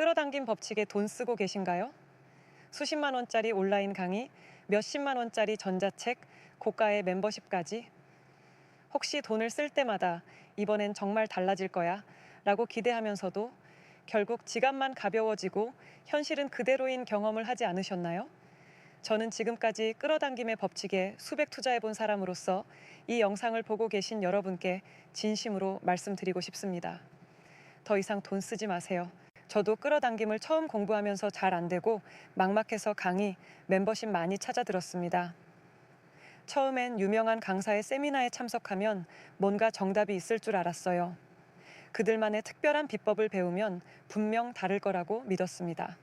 끌어당긴 법칙에 돈 쓰고 계신가요? 수십만 원짜리 온라인 강의, 몇십만 원짜리 전자책, 고가의 멤버십까지 혹시 돈을 쓸 때마다 이번엔 정말 달라질 거야 라고 기대하면서도 결국 지갑만 가벼워지고 현실은 그대로인 경험을 하지 않으셨나요? 저는 지금까지 끌어당김의 법칙에 수백 투자해 본 사람으로서 이 영상을 보고 계신 여러분께 진심으로 말씀드리고 싶습니다. 더 이상 돈 쓰지 마세요. 저도 끌어당김을 처음 공부하면서 잘 안 되고 막막해서 강의, 멤버십 많이 찾아 들었습니다. 처음엔 유명한 강사의 세미나에 참석하면 뭔가 정답이 있을 줄 알았어요. 그들만의 특별한 비법을 배우면 분명 다를 거라고 믿었습니다.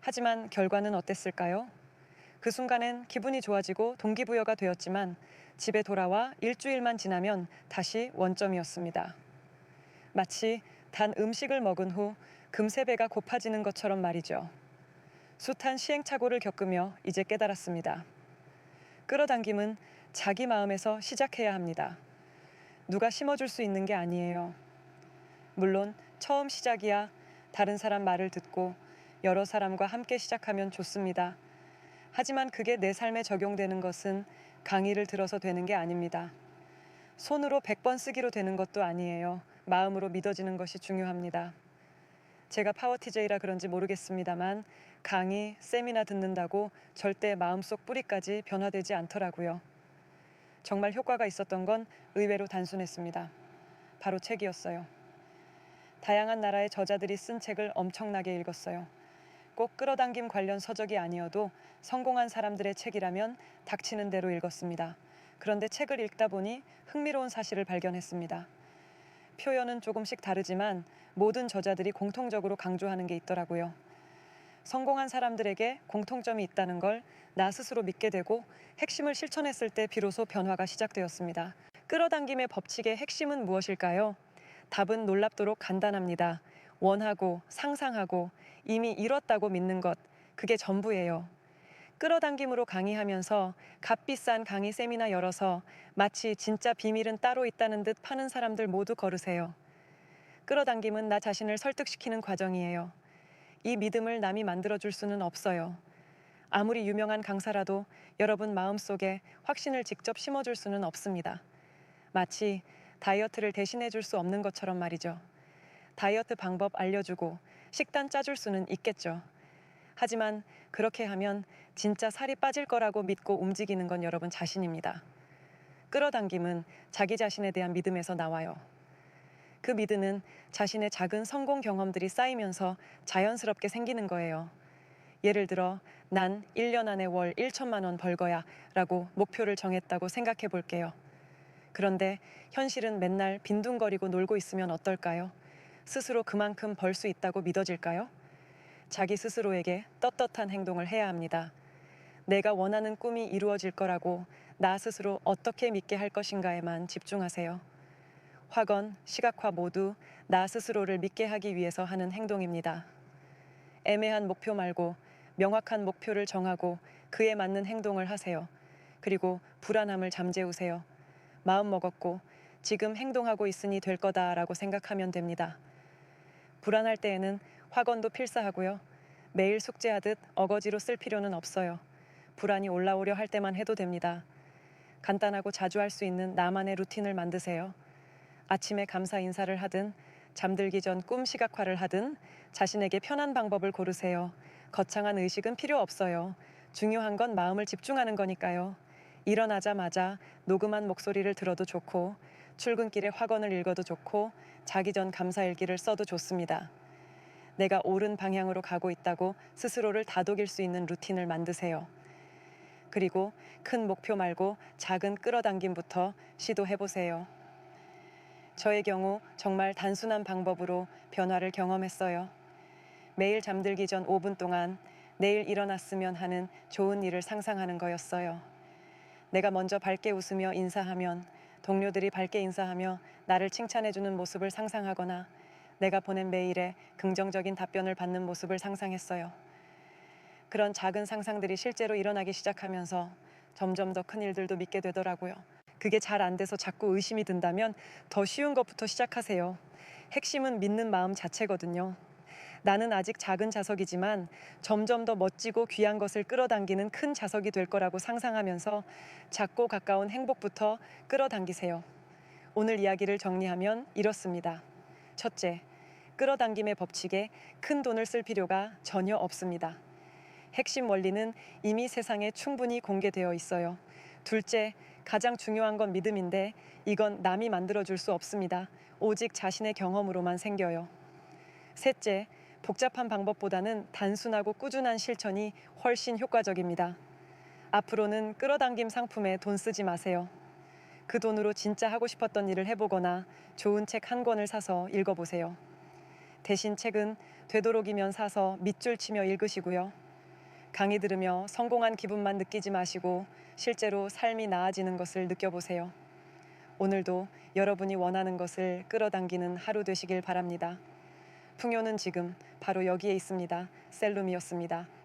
하지만 결과는 어땠을까요? 그 순간엔 기분이 좋아지고 동기부여가 되었지만 집에 돌아와 일주일만 지나면 다시 원점이었습니다. 마치 단 음식을 먹은 후 금세 배가 고파지는 것처럼 말이죠. 숱한 시행착오를 겪으며 이제 깨달았습니다. 끌어당김은 자기 마음에서 시작해야 합니다. 누가 심어줄 수 있는 게 아니에요. 물론 처음 시작이야 다른 사람 말을 듣고 여러 사람과 함께 시작하면 좋습니다. 하지만 그게 내 삶에 적용되는 것은 강의를 들어서 되는 게 아닙니다. 손으로 100번 쓰기로 되는 것도 아니에요. 마음으로 믿어지는 것이 중요합니다. 제가 파워티제이라 그런지 모르겠습니다만 강의, 세미나 듣는다고 절대 마음속 뿌리까지 변화되지 않더라고요. 정말 효과가 있었던 건 의외로 단순했습니다. 바로 책이었어요. 다양한 나라의 저자들이 쓴 책을 엄청나게 읽었어요. 꼭 끌어당김 관련 서적이 아니어도 성공한 사람들의 책이라면 닥치는 대로 읽었습니다. 그런데 책을 읽다 보니 흥미로운 사실을 발견했습니다. 표현은 조금씩 다르지만 모든 저자들이 공통적으로 강조하는 게 있더라고요. 성공한 사람들에게 공통점이 있다는 걸 나 스스로 믿게 되고 핵심을 실천했을 때 비로소 변화가 시작되었습니다. 끌어당김의 법칙의 핵심은 무엇일까요? 답은 놀랍도록 간단합니다. 원하고 상상하고 이미 이뤘다고 믿는 것, 그게 전부예요. 끌어당김으로 강의하면서 값비싼 강의 세미나 열어서 마치 진짜 비밀은 따로 있다는 듯 파는 사람들 모두 걸으세요. 끌어당김은 나 자신을 설득시키는 과정이에요. 이 믿음을 남이 만들어줄 수는 없어요. 아무리 유명한 강사라도 여러분 마음속에 확신을 직접 심어줄 수는 없습니다. 마치 다이어트를 대신해 줄 수 없는 것처럼 말이죠. 다이어트 방법 알려주고 식단 짜줄 수는 있겠죠. 하지만 그렇게 하면 진짜 살이 빠질 거라고 믿고 움직이는 건 여러분 자신입니다. 끌어당김은 자기 자신에 대한 믿음에서 나와요. 그 믿음은 자신의 작은 성공 경험들이 쌓이면서 자연스럽게 생기는 거예요. 예를 들어, 난 1년 안에 월 1천만 원 벌 거야 라고 목표를 정했다고 생각해 볼게요. 그런데 현실은 맨날 빈둥거리고 놀고 있으면 어떨까요? 스스로 그만큼 벌 수 있다고 믿어질까요? 자기 스스로에게 떳떳한 행동을 해야 합니다. 내가 원하는 꿈이 이루어질 거라고 나 스스로 어떻게 믿게 할 것인가에만 집중하세요. 확언, 시각화 모두 나 스스로를 믿게 하기 위해서 하는 행동입니다. 애매한 목표 말고 명확한 목표를 정하고 그에 맞는 행동을 하세요. 그리고 불안함을 잠재우세요. 마음 먹었고 지금 행동하고 있으니 될 거다라고 생각하면 됩니다. 불안할 때에는 확언도 필사하고요. 매일 숙제하듯 어거지로 쓸 필요는 없어요. 불안이 올라오려 할 때만 해도 됩니다. 간단하고 자주 할 수 있는 나만의 루틴을 만드세요. 아침에 감사 인사를 하든 잠들기 전 꿈 시각화를 하든 자신에게 편한 방법을 고르세요. 거창한 의식은 필요 없어요. 중요한 건 마음을 집중하는 거니까요. 일어나자마자 녹음한 목소리를 들어도 좋고 출근길에 확언을 읽어도 좋고 자기 전 감사 일기를 써도 좋습니다. 내가 옳은 방향으로 가고 있다고 스스로를 다독일 수 있는 루틴을 만드세요. 그리고 큰 목표 말고 작은 끌어당김부터 시도해 보세요. 저의 경우 정말 단순한 방법으로 변화를 경험했어요. 매일 잠들기 전 5분 동안 내일 일어났으면 하는 좋은 일을 상상하는 거였어요. 내가 먼저 밝게 웃으며 인사하면 동료들이 밝게 인사하며 나를 칭찬해주는 모습을 상상하거나 내가 보낸 메일에 긍정적인 답변을 받는 모습을 상상했어요. 그런 작은 상상들이 실제로 일어나기 시작하면서 점점 더 큰 일들도 믿게 되더라고요. 그게 잘 안 돼서 자꾸 의심이 든다면 더 쉬운 것부터 시작하세요. 핵심은 믿는 마음 자체거든요. 나는 아직 작은 자석이지만 점점 더 멋지고 귀한 것을 끌어당기는 큰 자석이 될 거라고 상상하면서 작고 가까운 행복부터 끌어당기세요. 오늘 이야기를 정리하면 이렇습니다. 첫째, 끌어당김의 법칙에 큰 돈을 쓸 필요가 전혀 없습니다. 핵심 원리는 이미 세상에 충분히 공개되어 있어요. 둘째, 가장 중요한 건 믿음인데 이건 남이 만들어줄 수 없습니다. 오직 자신의 경험으로만 생겨요. 셋째, 복잡한 방법보다는 단순하고 꾸준한 실천이 훨씬 효과적입니다. 앞으로는 끌어당김 상품에 돈 쓰지 마세요. 그 돈으로 진짜 하고 싶었던 일을 해보거나 좋은 책 한 권을 사서 읽어보세요. 대신 책은 되도록이면 사서 밑줄 치며 읽으시고요. 강의 들으며 성공한 기분만 느끼지 마시고 실제로 삶이 나아지는 것을 느껴보세요. 오늘도 여러분이 원하는 것을 끌어당기는 하루 되시길 바랍니다. 풍요는 지금 바로 여기에 있습니다. 셀룸이었습니다.